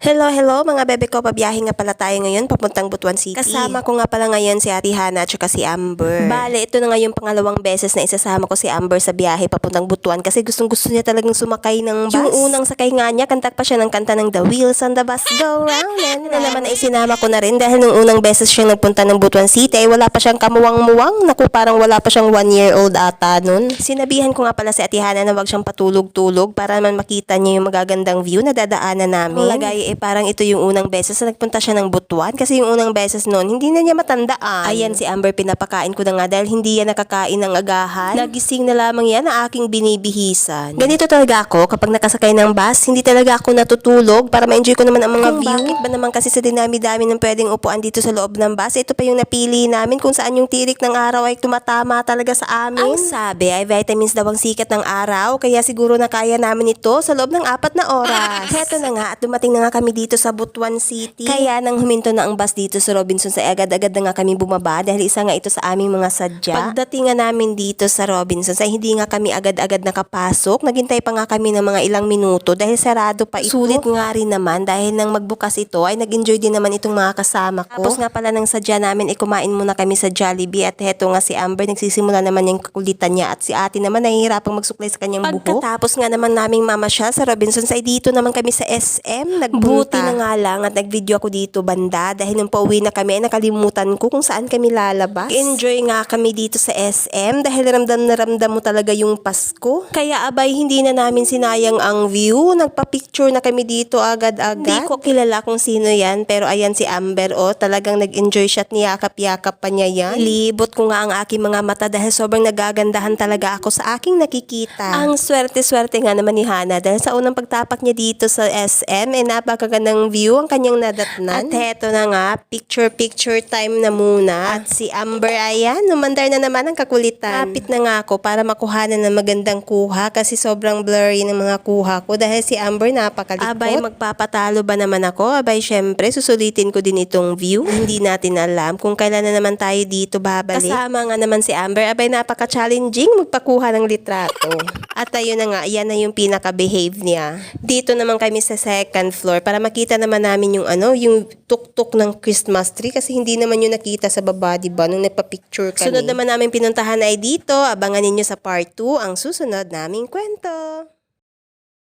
Hello, hello mga bebe ko. Pabiyahe nga pala tayo ngayon papuntang Butuan City. Kasama ko nga pala ngayon si Ate Hana at si Amber. Bale, ito na nga yung pangalawang beses na isasama ko si Amber sa biyahe papuntang Butuan kasi gustong gusto niya talagang sumakay ng bus. Yung unang sakay nga niya, kantak pa siya ng kanta ng The Wheels on the Bus Go Round and Na naman ay sinama ko na rin dahil nung unang beses siyang nagpunta ng Butuan City ay wala pa siyang kamuwang-muwang. Naku, parang wala pa siyang one year old ata nun. Sinabihan ko nga pala si Ate Hana na wag siyang patulog-tulog para naman makita niya yung magagandang view na dadaanan namin. Lagay eh parang ito yung unang beses na nagpunta siya ng Butuan kasi yung unang beses noon hindi na niya matandaan. Ayan si Amber pinapakain ko na nga dahil hindi yan nakakain ng agahan. Nagising na lamang yan na aking binibihisan. Ganito talaga ako kapag nakasakay ng bus, hindi talaga ako natutulog para ma-enjoy ko naman ang mga view. Bakit ba naman kasi sa dinami-dami ng pwedeng upuan dito sa loob ng bus, ito pa yung napili namin kung saan yung tirik ng araw ay tumatama talaga sa amin. Ang sabi ay vitamins daw ang sikat ng araw, kaya siguro na kaya namin ito sa loob ng apat na oras. Heto na nga at dumating na nga kami dito sa Butuan City. Kaya nang huminto na ang bus dito sa Robinson sa agad-agad na nga kami bumaba dahil isa nga ito sa aming mga sadya. Pagdating nga namin dito sa Robinson ay hindi nga kami agad-agad nakapasok. Naghintay pa nga kami ng mga ilang minuto dahil sarado pa ito. Sulit nga rin naman dahil nang magbukas ito ay nag-enjoy din naman itong mga kasama ko. Tapos nga pala ng sadya namin ay kumain muna kami sa Jollibee at heto nga si Amber nagsisimula naman yung kakulitan niya at si ate naman nahihirapang magsuklay sa kanyang buhok. Pagkatapos nga naman naming mama siya sa Robinson ay dito naman kami sa SM nagpunta. Buti na nga lang at nag-video ako dito banda dahil nung pauwi na kami ay nakalimutan ko kung saan kami lalabas. Enjoy nga kami dito sa SM dahil ramdam na ramdam mo talaga yung Pasko. Kaya abay hindi na namin sinayang ang view. Nagpa-picture na kami dito agad-agad. Hindi ko kilala kung sino yan pero ayan si Amber o talagang nag-enjoy siya at niyakap-yakap pa niya yan. Libot ko nga ang aking mga mata dahil sobrang nagagandahan talaga ako sa aking nakikita. Ang swerte-swerte nga naman ni Hana dahil sa unang pagtapak niya dito sa SM eh napakagandang view ang kanyang nadatnan. At heto na nga, picture-picture time na muna. At si Amber ayan, numandar na naman ang kakulitan. Kapit na nga ako para makuhanan ng magandang kuha kasi sobrang blurry ng mga kuha ko dahil si Amber napakalikot. Abay, magpapatalo ba naman ako? Abay, syempre, susulitin ko din itong view. Hindi natin alam kung kailan na naman tayo dito babalik. Kasama nga naman si Amber. Abay, napaka-challenging magpakuha ng litrato. At ayun na nga, yan na yung pinaka-behave niya. Dito naman kami sa second floor para makita naman namin yung ano, yung tuktok ng Christmas tree kasi hindi naman yung nakita sa baba, di ba, nung nagpa-picture kami. Sunod naman namin pinuntahan ay dito. Abangan ninyo sa part 2 ang susunod naming kwento.